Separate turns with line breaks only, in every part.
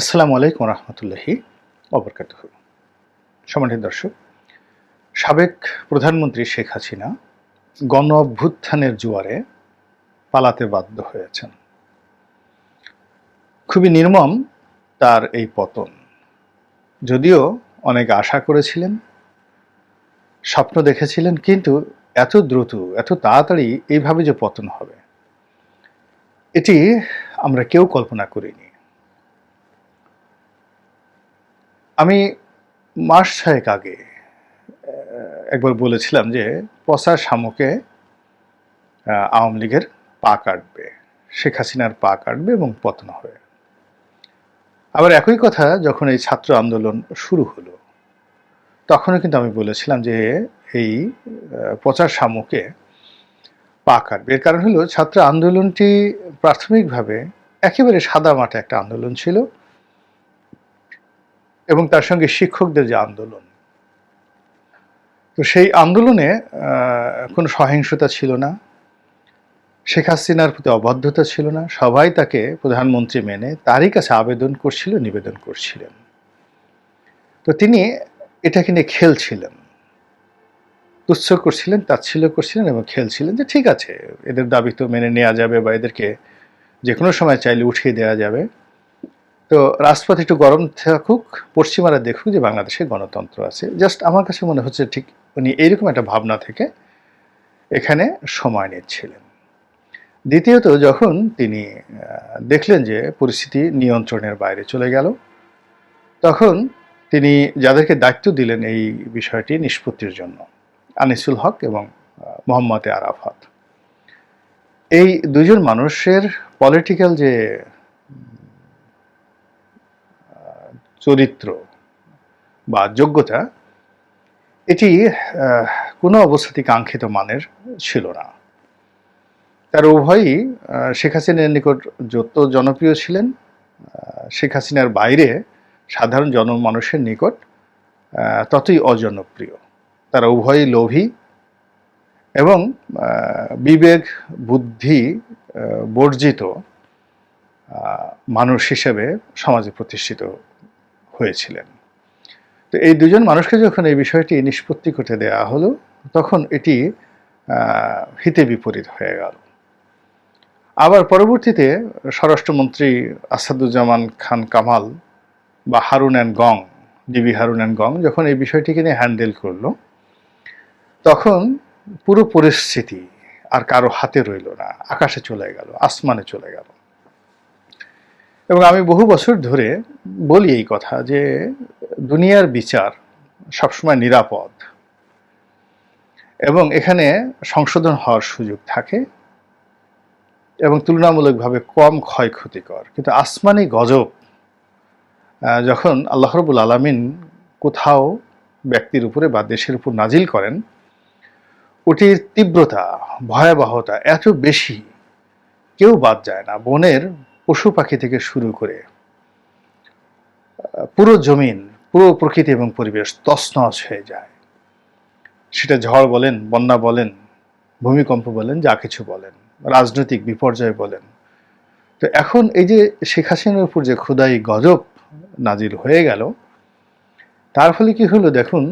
আসসালামু আলাইকুম রহমতুল্লাহি অবরকাত সম্মানিত দর্শক, সাবেক প্রধানমন্ত্রী শেখ হাসিনা গণ অভ্যুত্থানের জোয়ারে পালাতে বাধ্য হয়েছেন। খুবই নির্মম তার এই পতন। যদিও অনেক আশা করেছিলেন, স্বপ্ন দেখেছিলেন, কিন্তু এত দ্রুত, এত তাড়াতাড়ি এইভাবে যে পতন হবে, এটি আমরা কেউ কল্পনা করিনি। আমি মাস ছয়েক আগে একবার বলেছিলাম যে পচা শামুকে আওয়ামী লীগের পা কাটবে শেখ হাসিনার পা কাটবে এবং পতন হবে। আবার একই কথা যখন এই ছাত্র আন্দোলন শুরু হলো তখনও কিন্তু আমি বলেছিলাম যে এই আহ, পচা শামুকে পা কাটবে। এর কারণ হলো ছাত্র আন্দোলনটি প্রাথমিকভাবে একেবারে সাদা মাঠে একটা আন্দোলন ছিল। এবং তার সঙ্গে শিক্ষকদের যে আন্দোলন। তো সেই আন্দোলনে কোনো সহিংসতা ছিল না। শেখ হাসিনার প্রতি অবাধ্যতা ছিল না। সবাই তাকে প্রধানমন্ত্রী মেনে তারই কাছে আবেদন করছিল, নিবেদন করছিলেন। তো তিনি এটাকে নিয়ে খেলছিলেন। তুচ্ছ করছিলেন, তাচ্ছিল্য করছিলেন এবং খেলছিলেন যে ঠিক আছে, এদের দাবি তো মেনে নেওয়া যাবে বা এদেরকে যে কোনো সময় চাইলে উঠিয়ে দেওয়া যাবে। তো রাজপথ একটু গরম থাকুক, পশ্চিমারা দেখুক যে বাংলাদেশে গণতন্ত্র আছে। জাস্ট আমার কাছে মনে হচ্ছে ঠিক উনি এইরকম একটা ভাবনা থেকে এখানে সময় নিচ্ছিলেন। দ্বিতীয়ত, যখন তিনি দেখলেন যে পরিস্থিতি নিয়ন্ত্রণের বাইরে চলে গেল, তখন তিনি যাদেরকে দায়িত্ব দিলেন এই বিষয়টি নিষ্পত্তির জন্য, আনিসুল হক এবং মোহাম্মদ আরাফাত। এই দুজন মানুষের পলিটিক্যাল যে চরিত্র বা যোগ্যতা, এটি কোনো অবস্থাতেই কাঙ্ক্ষিত মানের ছিল না। তার উভয়ই শেখ হাসিনার নিকট যত জনপ্রিয় ছিলেন শেখ হাসিনার বাইরে সাধারণ জনমানুষের নিকট ততই অজনপ্রিয়। তারা উভয়ই লোভী এবং বিবেক, বুদ্ধি বর্জিত মানুষ হিসেবে সমাজে প্রতিষ্ঠিত হয়েছিলেন। তো এই দুজন মানুষকে যখন এই বিষয়টি নিষ্পত্তি করতে দেওয়া হলো, তখন এটি হিতে বিপরীত হয়ে গেল। আবার পরবর্তীতে স্বরাষ্ট্রমন্ত্রী আসাদুজ্জামান খান কামাল বা হারুন অ্যান্ড গং, ডিবি হারুন অ্যান্ড গং যখন এই বিষয়টিকে নিয়ে হ্যান্ডেল করল, তখন পুরো পরিস্থিতি আর কারও হাতে রইল না। আকাশে চলে গেল, আসমানে চলে গেল। এবং আমি বহু বছর ধরে বলি এই কথা যে দুনিয়ার বিচার সবসময় নিরাপদ এবং এখানে সংশোধন হওয়ার সুযোগ থাকে এবং তুলনামূলকভাবে কম ক্ষয়ক্ষতিকর। কিন্তু আসমানি গজব যখন আল্লাহ রবুল আলমিন কোথাও ব্যক্তির উপরে বা দেশের উপর নাজিল করেন, ওটির তীব্রতা, ভয়াবহতা এত বেশি, কেউ বাদ যায় না। বনের পশু পাখি থেকে শুরু করে পুরো জমিন, পুরো প্রকৃতি এবং পরিবেশ তছনছ হয়ে যায়। সেটা ঝড় বলেন, বন্যা বলেন, ভূমিকম্প বলেন, যা কিছু বলেন, রাজনৈতিক বিপর্যয় বলেন। তো এখন এই যে শেখ হাসিনার উপর যে ক্ষুদাই গজব নাজিল হয়ে গেল, তার ফলে কি হলো দেখুন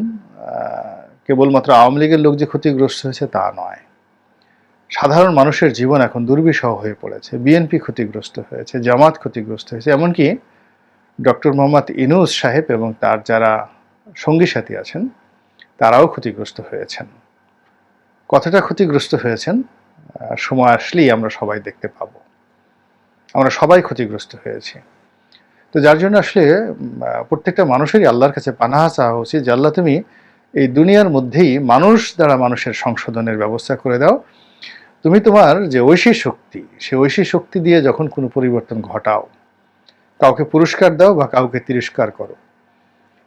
কেবলমাত্র আওয়ামী লীগের লোক যে ক্ষতিগ্রস্ত হয়েছে তা নয়। সাধারণ মানুষের জীবন এখন দুর্বিষহ হয়ে পড়েছে বিএনপি ক্ষতিগ্রস্ত হয়েছে, জামাত ক্ষতিগ্রস্ত হয়েছে, এমনকি ডক্টর মোহাম্মদ ইনুস সাহেব এবং তার যারা সঙ্গী সাথী আছেন, তারাও ক্ষতিগ্রস্ত হয়েছেন। কতটা ক্ষতিগ্রস্ত হয়েছেন সময় আসলেই আমরা সবাই দেখতে পাবো। আমরা সবাই ক্ষতিগ্রস্ত হয়েছি। তো যার জন্য আসলে প্রত্যেকটা মানুষেরই আল্লাহর কাছে পানাহা চাওয়া উচিত যে, আল্লাহ তুমি এই দুনিয়ার মধ্যেই মানুষ দ্বারা মানুষের সংশোধনের ব্যবস্থা করে দাও তুমি তোমার যে ঐশী শক্তি, সে ঐশী শক্তি দিয়ে যখন কোনো পরিবর্তন ঘটাও, কাউকে পুরস্কার দাও বা কাউকে তিরস্কার করো,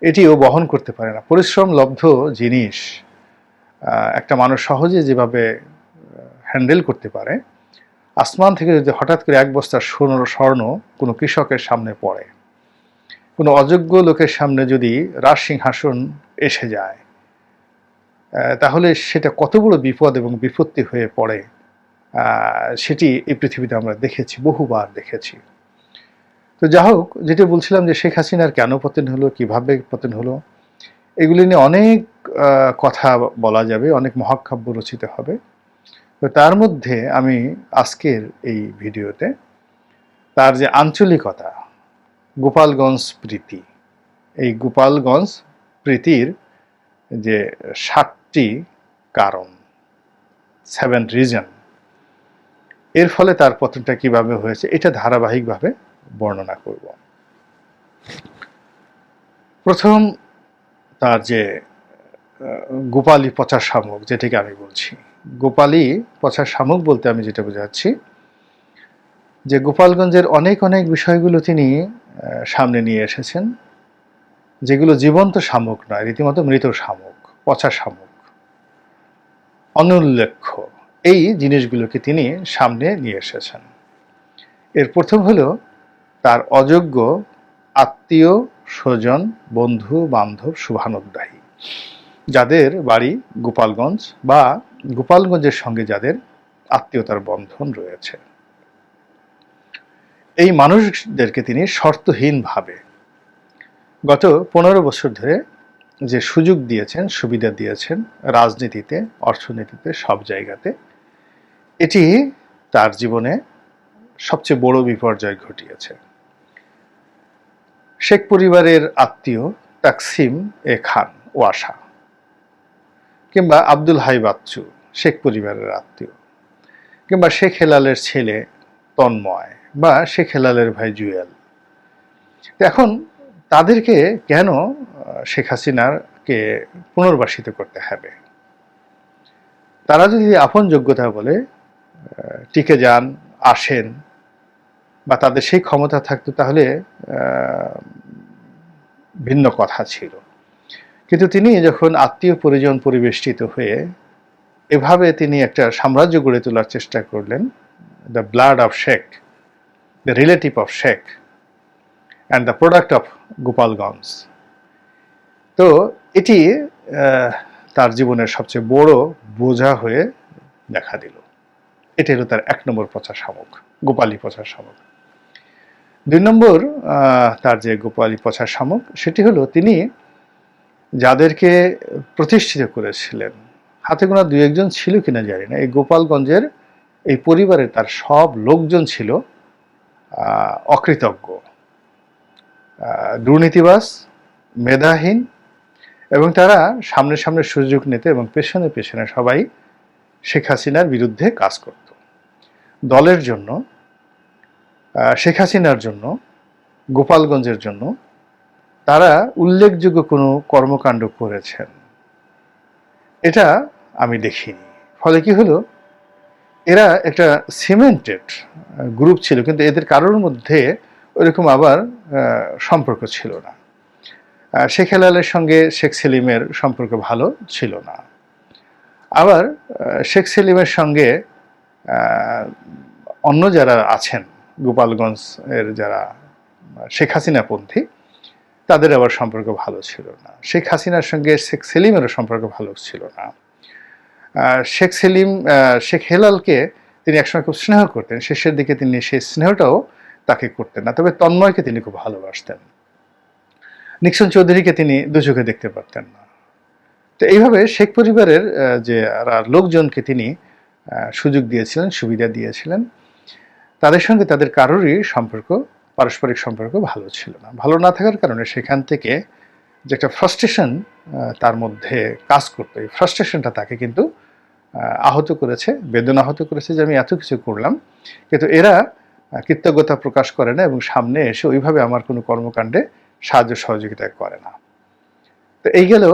এটিও বহন করতে পারে না। পরিশ্রম লব্ধ জিনিস একটা মানুষ সহজে যেভাবে হ্যান্ডেল করতে পারে, আসমান থেকে যদি হঠাৎ করে এক বস্তা স্বর্ণ স্বর্ণ কোনো কৃষকের সামনে পড়ে, কোনো অযোগ্য লোকের সামনে যদি রাজ সিংহাসন এসে যায় তাহলে সেটা কত বড় বিপদ এবং বিপত্তি হয়ে পড়ে। সেটি এই পৃথিবীতে আমরা দেখেছি, বহুবার দেখেছি। তো যা হোক, যেটা বলছিলাম যে শেখ হাসিনার কেন পতন হলো, কীভাবে পতন হলো, এগুলি নিয়ে অনেক কথা বলা যাবে, অনেক মহাকাব্য রচিত হবে। তো তার মধ্যে আমি আজকের এই ভিডিওতে তার যে আঞ্চলিকতা, গোপালগঞ্জ প্রীতি, এই গোপালগঞ্জ প্রীতির যে সাতটি কারণ সেভেন রিজন এর ফলে তার পতনটা কীভাবে হয়েছে, এটা ধারাবাহিকভাবে বর্ণনা করব। প্রথম তার যে গোপালী পচা শামুক, যেটাকে আমি বলছি। গোপালী পচা শামুক বলতে আমি যেটা বোঝাচ্ছি, যে গোপালগঞ্জের অনেক অনেক বিষয়গুলো তিনি সামনে নিয়ে এসেছেন, যেগুলো জীবন্ত শামুক নয়, রীতিমতো মৃত শামুক, পচা শামুক। অনুল্লেখ্য। এই জিনিসগুলোকে তিনি সামনে নিয়ে এসেছেন। এর প্রথম হলো তার অযোগ্য আত্মীয়, স্বজন, বন্ধু, বান্ধব শুভানুদ্দায়ী যাদের বাড়ি গোপালগঞ্জ বা গোপালগঞ্জের সঙ্গে যাদের আত্মীয়তার বন্ধন রয়েছে। এই মানুষদেরকে তিনি শর্তহীনভাবে গত পনেরো বছর ধরে যে সুযোগ দিয়েছেন, সুবিধা দিয়েছেন রাজনীতিতে, অর্থনীতিতে, সব জায়গাতে এটি তার জীবনে সবচেয়ে বড় বিপর্যয় ঘটিয়েছে। শেখ পরিবারের আত্মীয় তাকসিম এ খান ওয়াসা কিংবা আব্দুল হাই বাচ্চু, শেখ পরিবারের আত্মীয় কিংবা শেখ হেলালের ছেলে তন্ময় বা শেখ হেলালের ভাই জুয়েল। এখন তাদেরকে কেন শেখ হাসিনারকে পুনর্বাসিত করতে হবে? তারা যদি আপন যোগ্যতা বলে টিকে যান, আসেন বা তাদের সেই ক্ষমতা থাকতো তাহলে ভিন্ন কথা ছিল। কিন্তু তিনি যখন আত্মীয় পরিজন পরিবেষ্টিত হয়ে এভাবে তিনি একটা সাম্রাজ্য গড়ে তোলার চেষ্টা করলেন the blood of Sheikh the relative of Sheikh and the product of Gopalganj তো এটি তার জীবনের সবচেয়ে বড় বোঝা হয়ে দেখা দিল। এটি হলো তার এক নম্বর পচা শামুক গোপালী পচা শামুক দুই নম্বর তার যে গোপালী পচা শামুক সেটি হলো তিনি যাদেরকে প্রতিষ্ঠিত করেছিলেন, হাতে গোনা দুই একজন ছিল কিনা জানি না, এই গোপালগঞ্জের এই পরিবারে তার সব লোকজন ছিল অকৃতজ্ঞ। দুর্নীতিবাস মেধাহীন এবং তারা সামনে সামনে সুযোগ নিতে এবং পেছনে পেছনে সবাই শেখ হাসিনার বিরুদ্ধে কাজ করত। দলের জন্য শেখ হাসিনার জন্য, গোপালগঞ্জের জন্য তারা উল্লেখযোগ্য কোনো কর্মকাণ্ড করেছেন। এটা আমি দেখিনি। ফলে কি হলো? এরা একটা সিমেন্টেড গ্রুপ ছিল, কিন্তু এদের কারোর মধ্যে ওইরকম আবার সম্পর্ক ছিল না। শেখ হেলালের সঙ্গে শেখ সেলিমের সম্পর্ক ভালো ছিল না। আবার শেখ সেলিমের সঙ্গে অন্য যারা আছেন, গোপালগঞ্জ এর যারা শেখ হাসিনাপন্থী তাদের আবার সম্পর্ক ভালো ছিল না। শেখ হাসিনার সঙ্গে শেখ সেলিমেরও সম্পর্ক ভালো ছিল না। শেখ সেলিম শেখ হেলালকে তিনি একসময় খুব স্নেহ করতেন, শেষের দিকে তিনি সেই স্নেহটাও তাকে করতেন না, তবে তন্ময়কে তিনি খুব ভালোবাসতেন। নিক্সন চৌধুরীকে তিনি দু চোখে দেখতে পারতেন না। তো এইভাবে শেখ পরিবারের যে লোকজনকে তিনি সুযোগ দিয়েছিলেন, সুবিধা দিয়েছিলেন। তাদের সঙ্গে তাদের কারোরই সম্পর্ক, পারস্পরিক সম্পর্ক ভালো ছিল না। ভালো না থাকার কারণে সেখান থেকে যে একটা ফ্রাস্ট্রেশন তার মধ্যে কাজ করতো। এই ফ্রাস্ট্রেশনটা তাকে কিন্তু আহত করেছে, বেদনা আহত করেছে যে আমি এত কিছু করলাম। কিন্তু এরা কৃতজ্ঞতা প্রকাশ করে না এবং সামনে এসে ওইভাবে আমার কোনো কর্মকাণ্ডে সাহায্য সহযোগিতা করে না। তো এই গেল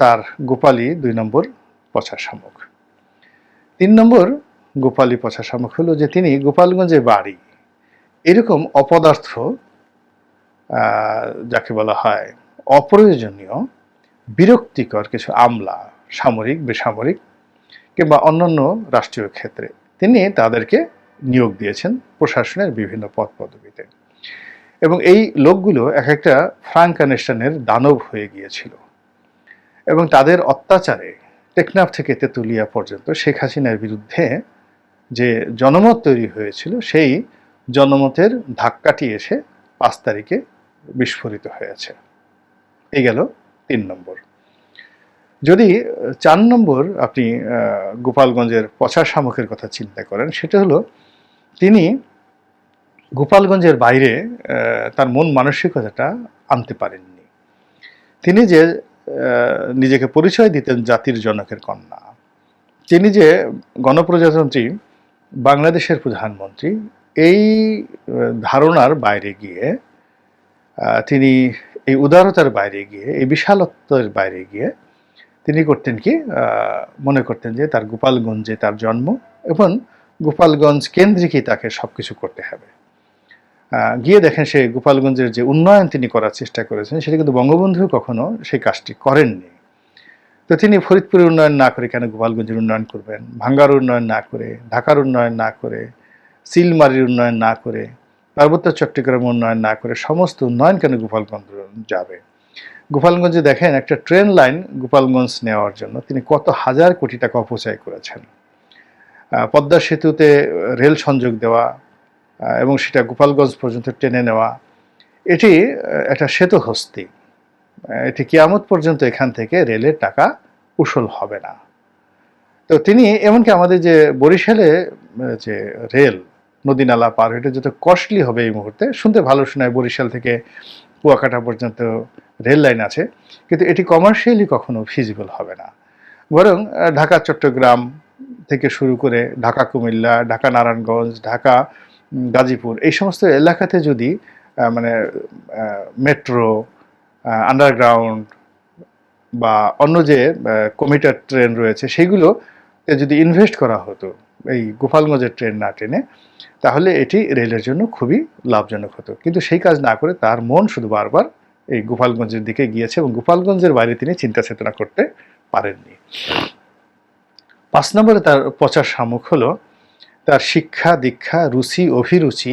তার গোপালী দুই নম্বর পচা শামুক তিন নম্বর, গোপালী পচা শামুক হলো যে তিনি গোপালগঞ্জে বাড়ি। এরকম অপদার্থ যাকে বলা হয় অপ্রয়োজনীয়, বিরক্তিকর কিছু আমলা, সামরিক, বেসামরিক কিংবা অন্যান্য রাষ্ট্রীয় ক্ষেত্রে তিনি তাদেরকে নিয়োগ দিয়েছেন প্রশাসনের বিভিন্ন পদ পদবিতে। এবং এই লোকগুলো এক একটা ফ্রাঙ্কানেশনের দানব হয়ে গিয়েছিল। এবং তাদের অত্যাচারে টেকনাফ থেকে তেঁতুলিয়া পর্যন্ত শেখ হাসিনার বিরুদ্ধে যে জনমত তৈরি হয়েছিল, সেই জনমতের ধাক্কাটি এসে পাঁচ তারিখে বিস্ফোরিত হয়েছে। এই গেল তিন নম্বর। যদি চার নম্বর আপনি গোপালগঞ্জের পচা শামুকের কথা চিন্তা করেন, সেটা হলো তিনি গোপালগঞ্জের বাইরে তার মন মানসিকতাটা আনতে পারেননি। তিনি যে নিজেকে পরিচয় দিতেন জাতির জনকের কন্যা। তিনি যে গণপ্রজাতন্ত্রী, বাংলাদেশের প্রধানমন্ত্রী, এই ধারণার বাইরে গিয়ে তিনি এই উদারতার বাইরে গিয়ে, এই বিশালত্বের বাইরে গিয়ে, তিনি করতেন কি মনে করতেন যে তার গোপালগঞ্জে তার জন্ম এবং গোপালগঞ্জ কেন্দ্রিকই তাকে সব কিছু করতে হবে। গিয়ে দেখেন সে গোপালগঞ্জের যে উন্নয়ন তিনি করার চেষ্টা করেছেন, সেটা কিন্তু বঙ্গবন্ধু কখনো সেই কাজটি করেননি। তো তিনি ফরিদপুরের উন্নয়ন না করে কেন গোপালগঞ্জের উন্নয়ন করবেন? ভাঙ্গার উন্নয়ন না করে, ঢাকার উন্নয়ন না করে, সিলমারির উন্নয়ন না করে, পার্বত্য চট্টগ্রাম উন্নয়ন না করে, সমস্ত উন্নয়ন কেন গোপালগঞ্জ যাবে? গোপালগঞ্জে দেখেন একটা ট্রেন লাইন গোপালগঞ্জ নেওয়ার জন্য তিনি কত হাজার কোটি টাকা অপচয় করেছেন। পদ্মা সেতুতে রেল সংযোগ দেওয়া এবং সেটা গোপালগঞ্জ পর্যন্ত টেনে নেওয়া, এটি একটা সেতু হস্তি। এটি কিয়ামত পর্যন্ত এখান থেকে রেলের টাকা উসল হবে না। তো তিনি, এমনকি আমাদের যে বরিশালে যে রেল নদী নালা পার এটা যত কস্টলি হবে এই মুহূর্তে, শুনতে ভালো শোনায় বরিশাল থেকে কুয়াকাটা পর্যন্ত রেল লাইন আছে, কিন্তু এটি কমার্শিয়ালি কখনো ফিজিবল হবে না। বরং ঢাকা, চট্টগ্রাম থেকে শুরু করে ঢাকা, কুমিল্লা, ঢাকা, নারায়ণগঞ্জ, ঢাকা গাজীপুর, এই সমস্ত এলাকাতে যদি মানে মেট্রো আন্ডারগ্রাউন্ড বা অন্য যে কমিটার ট্রেন রয়েছে, সেগুলো যদি ইনভেস্ট করা হতো, এই গোপালগঞ্জের ট্রেন না ট্রেনে তাহলে এটি রেলের জন্য খুবই লাভজনক হতো। কিন্তু সেই কাজ না করে তার মন শুধু বারবার এই গোপালগঞ্জের দিকে গিয়েছে এবং গোপালগঞ্জের বাইরে তিনি চিন্তা চেতনা করতে পারেননি। পাঁচ নম্বরে তার পচার শামুক হলো তার শিক্ষা, দীক্ষা, রুচি, অভিরুচি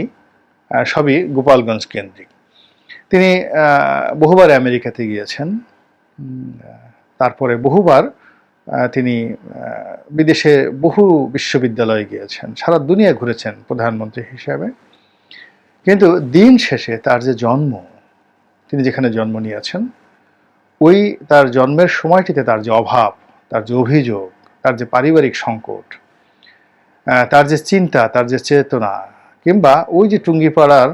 সবই গোপালগঞ্জ কেন্দ্রিক। তিনি বহুবার আমেরিকাতে গিয়েছেন। তারপরে বহুবার তিনি বিদেশে বহু বিশ্ববিদ্যালয়ে গিয়েছেন। সারা দুনিয়া ঘুরেছেন প্রধানমন্ত্রী হিসাবে। কিন্তু দিন শেষে তার যে জন্ম, তিনি যেখানে জন্ম নিয়েছেন, ওই তার জন্মের সময়টিতে তার যে অভাব, তার যে অভিযোগ, তার যে পারিবারিক সংকট তার যে চিন্তা, তার যে চেতনা, কিংবা ওই যে টুঙ্গিপাড়ার,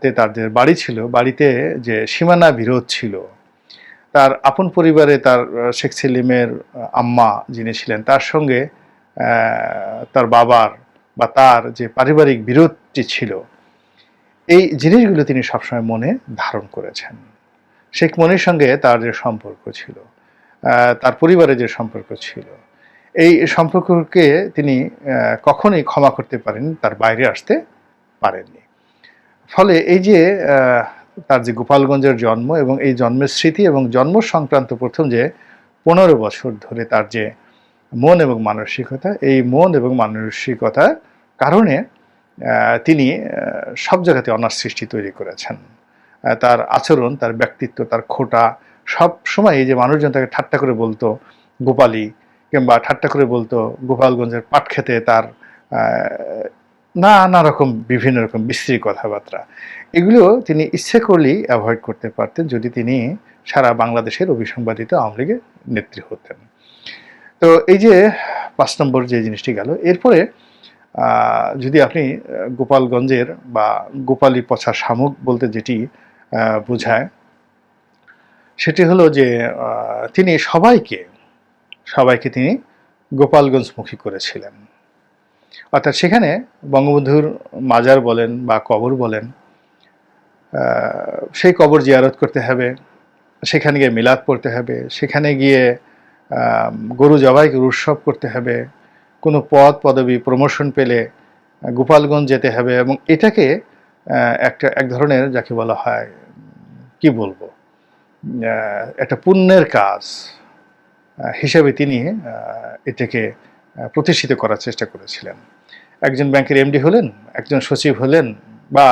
তে তার যে বাড়ি ছিল, বাড়িতে যে সীমানা বিরোধ ছিল, তার আপন পরিবারে তার শেখ সেলিমের আম্মা যিনি ছিলেন, তার সঙ্গে তার বাবার বা তার যে পারিবারিক বিরোধটি ছিল, এই জিনিসগুলো তিনি সবসময় মনে ধারণ করেছেন। শেখ মনির সঙ্গে তার যে সম্পর্ক ছিল তার পরিবারের যে সম্পর্ক ছিল এই সম্পর্ককে তিনি কখনোই ক্ষমা করতে পারেন, তার বাইরে আসতে পারেননি। ফলে এই যে তার যে গোপালগঞ্জের জন্ম এবং এই জন্মের স্মৃতি এবং জন্ম সংক্রান্ত প্রথম যে পনেরো বছর ধরে তার যে মন এবং মানসিকতা, এই মন এবং মানসিকতার কারণে তিনি সব জায়গাতে অনার সৃষ্টি তৈরি করেছেন। তার আচরণ, তার ব্যক্তিত্ব, তার খোটা, সব সময় এই যে মানুষজন তাকে ঠাট্টা করে বলতো, গোপালী কিংবা ঠাট্টা করে বলতো গোপালগঞ্জের পাট খেতে তার নানা রকম, বিভিন্ন রকম বিশ্রী কথাবার্তা। এগুলো তিনি ইচ্ছে করলেই অ্যাভয়েড করতে পারতেন যদি তিনি সারা বাংলাদেশের অভিসংবাদিত আওয়ামী লীগের নেত্রী হতেন। তো এই যে পাঁচ নম্বর যে জিনিসটি গেল, এরপরে যদি আপনি গোপালগঞ্জের বা গোপালী পছা শামুক বলতে যেটি বোঝায়, সেটি হলো যে তিনি সবাইকে সবাইকে তিনি গোপালগঞ্জমুখী করেছিলেন। অর্থাৎ সেখানে বঙ্গবন্ধুর মাজার বলেন বা কবর বলেন সেই কবর জিয়ারত করতে হবে, সেখানে গিয়ে মিলাদ পড়তে হবে, সেখানে গিয়ে গরু জবাই করে উৎসব করতে হবে, কোনো পদ পদবি, প্রমোশন পেলে গোপালগঞ্জ যেতে হবে এবং এটাকে একটা, এক ধরনের যাকে বলা হয়, কি বলব একটা পুণ্যের কাজ। হিসেবে তিনি এটাকে প্রতিষ্ঠিত করার চেষ্টা করেছিলেন। একজন ব্যাংকের এমডি হলেন, একজন সচিব হলেন, বা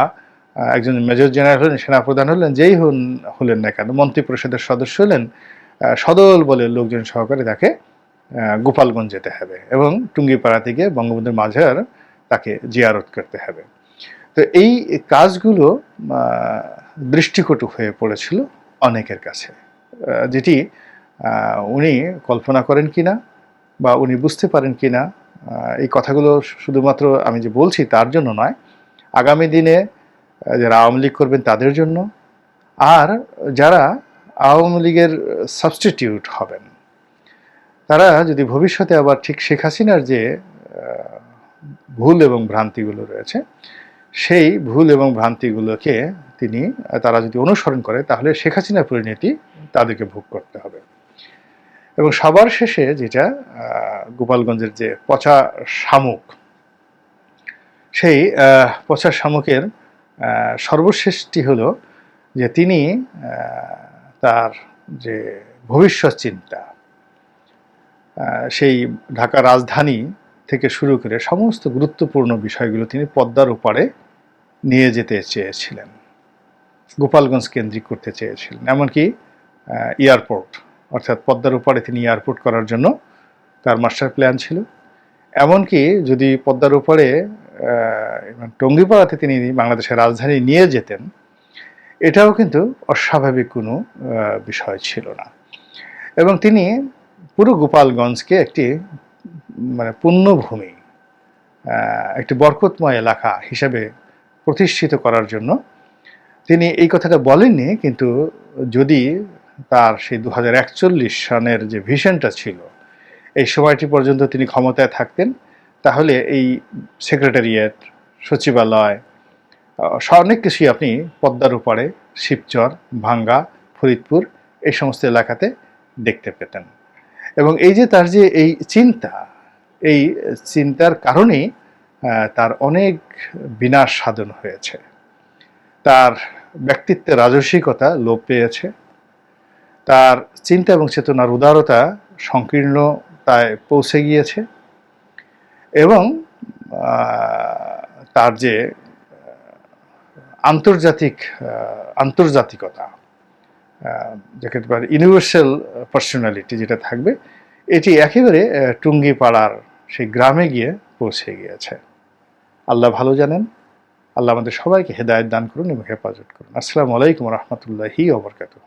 একজন মেজর জেনারেল হলেন, সেনাপ্রধান হলেন, যেই হন, হলেন না কেন মন্ত্রী পরিষদের সদস্য হলেন সদল বলে লোকজন সহকারে তাকে গোপালগঞ্জ যেতে হবে এবং টুঙ্গিপাড়া থেকে বঙ্গবন্ধুর মাঝার তাকে জিয়ারত করতে হবে। তো এই কাজগুলো দৃষ্টিকটু হয়ে পড়েছিল অনেকের কাছে যেটি উনি কল্পনা করেন কি না বা উনি বুঝতে পারেন কি না এই কথাগুলো শুধুমাত্র আমি যে বলছি তার জন্য নয়, আগামী দিনে যারা আওয়ামী লীগ করবেন তাদের জন্য। আর যারা আওয়ামী লীগের সাবস্টিটিউট হবেন, তারা যদি ভবিষ্যতে আবার ঠিক শেখ হাসিনার যে ভুল এবং ভ্রান্তিগুলো রয়েছে, সেই ভুল এবং ভ্রান্তিগুলোকে তিনি, তারা যদি অনুসরণ করে, তাহলে শেখ হাসিনার পরিণতি তাদেরকে ভোগ করতে হবে। এবং সবার শেষে যেটা গোপালগঞ্জের যে পচা শামুক, সেই পচা শামুকের সর্বশেষটি হলো যে তিনি তার যে ভবিষ্যৎ চিন্তা সেই ঢাকা রাজধানী থেকে শুরু করে সমস্ত গুরুত্বপূর্ণ বিষয়গুলো তিনি পদ্মার ওপারে নিয়ে যেতে চেয়েছিলেন, গোপালগঞ্জ কেন্দ্রিক করতে চেয়েছিলেন, এমনকি এয়ারপোর্ট। অর্থাৎ পদ্মার ওপারে তিনি এয়ারপোর্ট করার জন্য তার মাস্টার প্ল্যান ছিল। এমনকি যদি পদ্মার আহ, টঙ্গিপাড়াতে তিনি বাংলাদেশের রাজধানী নিয়ে যেতেন এটাও কিন্তু অস্বাভাবিক কোনো বিষয় ছিল না। এবং তিনি পুরো গোপালগঞ্জকে একটি মানে পুণ্যভূমি একটি বরকতময় এলাকা হিসাবে প্রতিষ্ঠিত করার জন্য তিনি এই কথাটা বলেননি কিন্তু যদি তার সেই দু হাজার একচল্লিশ সনের যে ভিশনটা ছিল, এই সময়টি পর্যন্ত তিনি ক্ষমতায় থাকতেন। তাহলে এই সেক্রেটারিয়েট, সচিবালয় অনেক কিছুই আপনি পদ্মার উপরে, শিবচর, ভাঙ্গা, ফরিদপুর, এই সমস্ত এলাকাতে দেখতে পেতেন। এবং এই যে তার যে এই চিন্তা, এই চিন্তার কারণেই তার অনেক বিনাশ সাধন হয়েছে। তার ব্যক্তিত্বের রাজস্বিকতা লোপ পেয়েছে। তার চিন্তা এবং চেতনার উদারতা সংকীর্ণতায় পৌঁছে গিয়েছে এবং তার যে আন্তর্জাতিক আন্তর্জাতিকতা যাকে বলে ইউনিভার্সাল পার্সোনালিটি যেটা থাকবে এটি একেবারে আহ, টুঙ্গিপাড়ার সেই গ্রামে গিয়ে পৌঁছে গিয়েছে। আল্লাহ ভালো জানেন। আল্লাহ আমাদের সবাইকে হেদায়ত দান করুন এবং হেফাজত করুন। আসসালামু আলাইকুম রহমতুল্লাহি ওবরকাতুহ